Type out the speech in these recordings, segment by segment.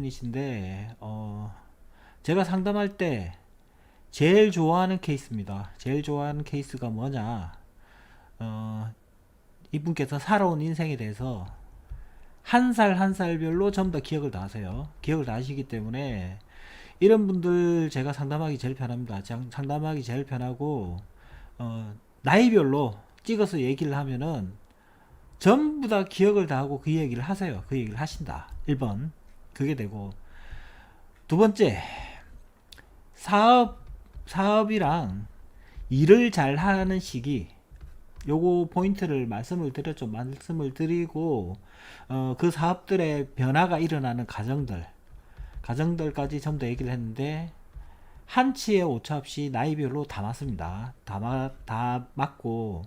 분이신데 어 제가 상담할 때 제일 좋아하는 케이스입니다. 제일 좋아하는 케이스가 뭐냐? 어 이분께서 살아온 인생에 대해서 한 살 한 살별로 전부 다 기억을 다 하세요. 기억을 다 하시기 때문에 이런 분들 제가 상담하기 제일 편합니다. 장- 상담하기 제일 편하고 어 나이별로 찍어서 얘기를 하면은 전부 다 기억을 다 하고 그 얘기를 하세요. 그 얘기를 하신다. 1번. 그게 되고 두 번째 사업 사업이랑 일을 잘 하는 시기 요거 포인트를 말씀을 드렸죠. 말씀을 드리고 어, 그 사업들의 변화가 일어나는 과정들 과정들까지 전부 다 얘기를 했는데 한치의 오차 없이 나이별로 다 맞습니다. 다, 맞, 다 맞고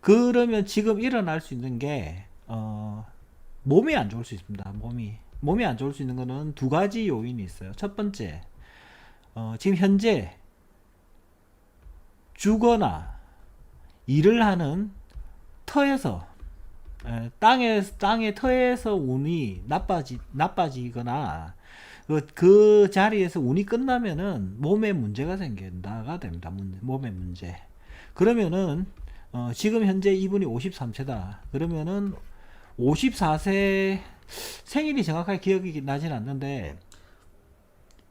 그러면 지금 일어날 수 있는 게 어, 몸이 안 좋을 수 있습니다. 몸이 몸이 안 좋을 수 있는 거는 두 가지 요인이 있어요. 첫 번째 어, 지금 현재 주거나 일을 하는 터에서 에, 땅에 땅의 터에서 운이 나빠지 나빠지거나 그, 그 자리에서 운이 끝나면은 몸에 문제가 생긴다가 됩니다. 문, 몸의 문제. 그러면은 어, 지금 현재 이분이 53세다. 그러면은 54세 생일이 정확하게 기억이 나진 않는데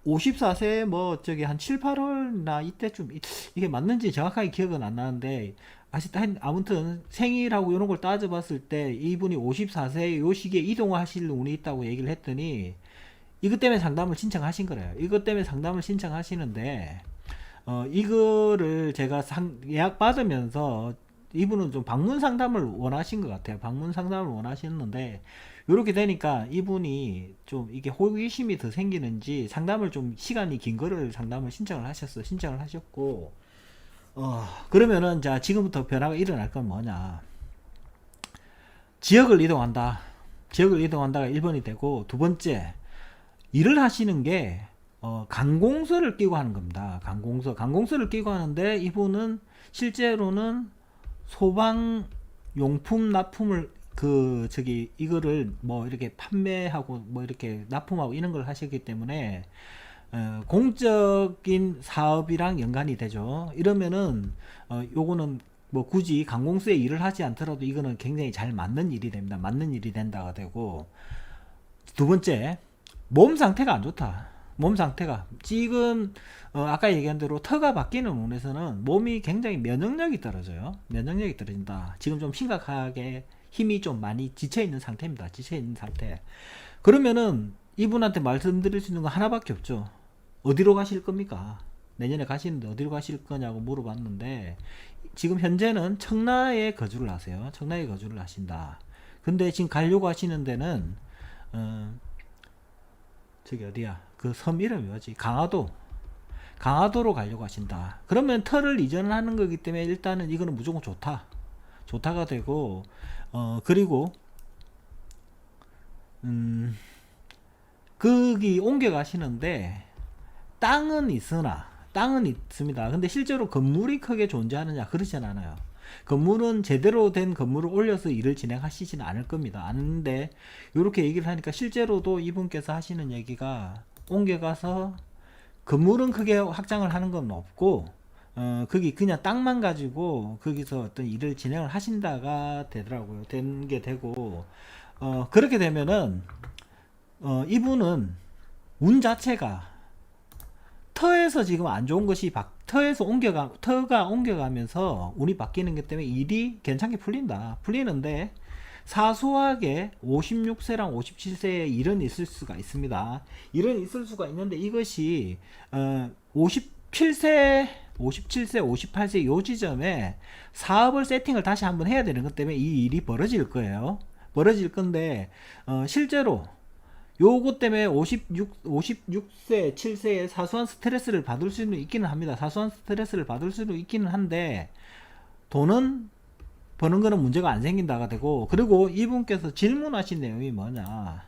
54세 뭐 저기 한 7, 8월나 이때쯤 이- 이게 맞는지 정확하게 기억은 안 나는데 아시다 아무튼 생일하고 이런 걸 따져봤을 때 이분이 54세 요 시기에 이동하실 운이 있다고 얘기를 했더니 이것 때문에 상담을 신청하신 거래요. 이것 때문에 상담을 신청하시는데 어 이거를 제가 상, 예약 받으면서 이분은 좀 방문 상담을 원하신 것 같아요. 방문 상담을 원하시는데 이렇게 되니까 이분이 좀 이게 호기심이 더 생기는지 상담을 좀 시간이 긴 거를 상담을 신청을 하셨어. 신청을 하셨고 어 그러면은 자 지금부터 변화가 일어날 건 뭐냐? 지역을 이동한다. 지역을 이동한다가 1번이 되고 두 번째 일을 하시는 게 어, 관공서를 끼고 하는 겁니다. 관공서, 관공서를 끼고 하는데 이분은 실제로는 소방 용품 납품을 그 저기 이거를 뭐 이렇게 판매하고 뭐 이렇게 납품하고 이런 걸 하셨기 때문에 어, 공적인 사업이랑 연관이 되죠. 이러면은 어, 요거는 뭐 굳이 관공서에 일을 하지 않더라도 이거는 굉장히 잘 맞는 일이 됩니다. 맞는 일이 된다가 되고 두 번째 몸 상태가 안 좋다. 몸 상태가 지금 어, 아까 얘기한 대로 터가 바뀌는 운에서는 몸이 굉장히 면역력이 떨어져요. 면역력이 떨어진다. 지금 좀 심각하게 힘이 좀 많이 지쳐 있는 상태입니다. 지쳐 있는 상태. 그러면은 이분한테 말씀드릴 수 있는 거 하나밖에 없죠. 어디로 가실 겁니까? 내년에 가시는데 어디로 가실 거냐고 물어봤는데 지금 현재는 청라에 거주를 하세요. 청라에 거주를 하신다. 근데 지금 가려고 하시는 데는 어, 저기 어디야? 그 섬 이름이 뭐지? 강화도. 강화도로 가려고 하신다. 그러면 터를 이전하는 거기 때문에 일단은 이거는 무조건 좋다. 좋다가 되고 어 그리고 음 거기 옮겨 가시는데 땅은 있으나 땅은 있습니다. 근데 실제로 건물이 크게 존재하느냐 그렇진 않아요. 건물은 제대로 된 건물을 올려서 일을 진행하시지는 않을 겁니다. 않는데 이렇게 얘기를 하니까 실제로도 이분께서 하시는 얘기가 옮겨가서 건물은 크게 확장을 하는 건 없고 어 거기 그냥 땅만 가지고 거기서 어떤 일을 진행을 하신다가 되더라고요. 된 게 되고 어 그렇게 되면은 어 이분은 운 자체가 터에서 지금 안 좋은 것이 바, 터에서 옮겨가 터가 옮겨가면서 운이 바뀌는 것 때문에 일이 괜찮게 풀린다. 풀리는데 사소하게 56세랑 57세에 일은 있을 수가 있습니다. 일은 있을 수가 있는데 이것이 어, 57세, 57세, 58세 요 지점에 사업을 세팅을 다시 한번 해야 되는 것 때문에 이 일이 벌어질 거예요. 벌어질 건데 어, 실제로 요거 때문에 56, 56세, 7세에 사소한 스트레스를 받을 수는 있기는 합니다. 사소한 스트레스를 받을 수는 있기는 한데, 돈은 버는 거는 문제가 안 생긴다가 되고, 그리고 이분께서 질문하신 내용이 뭐냐.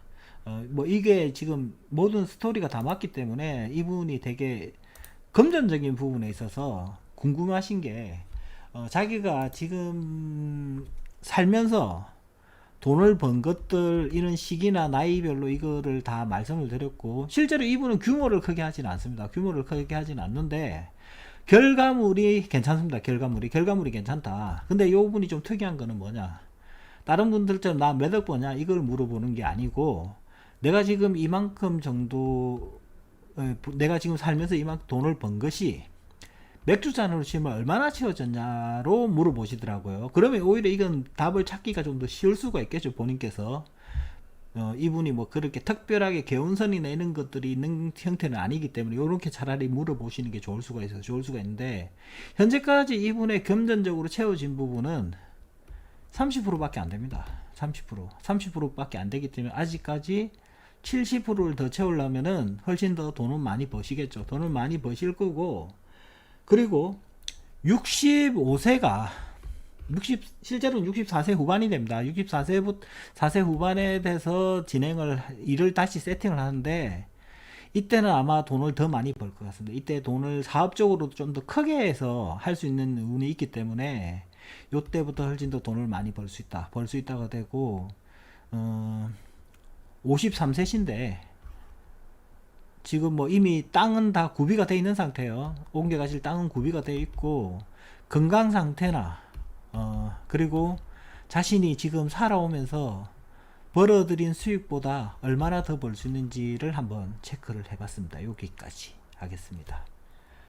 어, 뭐 이게 지금 모든 스토리가 다 맞기 때문에 이분이 되게 금전적인 부분에 있어서 궁금하신 게, 어, 자기가 지금 살면서 돈을 번 것들 이런 시기나 나이별로 이거를 다 말씀을 드렸고 실제로 이분은 규모를 크게 하지는 않습니다. 규모를 크게 하지는 않는데 결과물이 괜찮습니다. 결과물이 결과물이 괜찮다. 근데 요 분이 좀 특이한 거는 뭐냐? 다른 분들처럼 나 몇 억 버냐 이걸 물어보는 게 아니고 내가 지금 이만큼 정도 내가 지금 살면서 이만큼 돈을 번 것이 맥주잔으로 치면 얼마나 채워졌냐로 물어보시더라고요. 그러면 오히려 이건 답을 찾기가 좀 더 쉬울 수가 있겠죠, 본인께서. 어, 이분이 뭐 그렇게 특별하게 개운선이나 이런 것들이 있는 형태는 아니기 때문에 이렇게 차라리 물어보시는 게 좋을 수가 있어요. 좋을 수가 있는데, 현재까지 이분의 금전적으로 채워진 부분은 30%밖에 안 됩니다. 30%. 30%밖에 안 되기 때문에 아직까지 70%를 더 채우려면은 훨씬 더 돈은 많이 버시겠죠. 돈을 많이 버실 거고, 그리고 65세가 60 실제로는 64세 후반이 됩니다. 64세부터 4세 후반에 돼서 진행을 일을 다시 세팅을 하는데 이때는 아마 돈을 더 많이 벌 것 같습니다. 이때 돈을 사업적으로 좀 더 크게 해서 할 수 있는 운이 있기 때문에 요때부터 훨씬 더 돈을 많이 벌 수 있다. 벌 수 있다가 되고 어 53세신데 지금 뭐 이미 땅은 다 구비가 돼 있는 상태예요. 옮겨 가실 땅은 구비가 돼 있고 건강 상태나 어 그리고 자신이 지금 살아오면서 벌어들인 수익보다 얼마나 더 벌 수 있는지를 한번 체크를 해봤습니다. 여기까지 하겠습니다.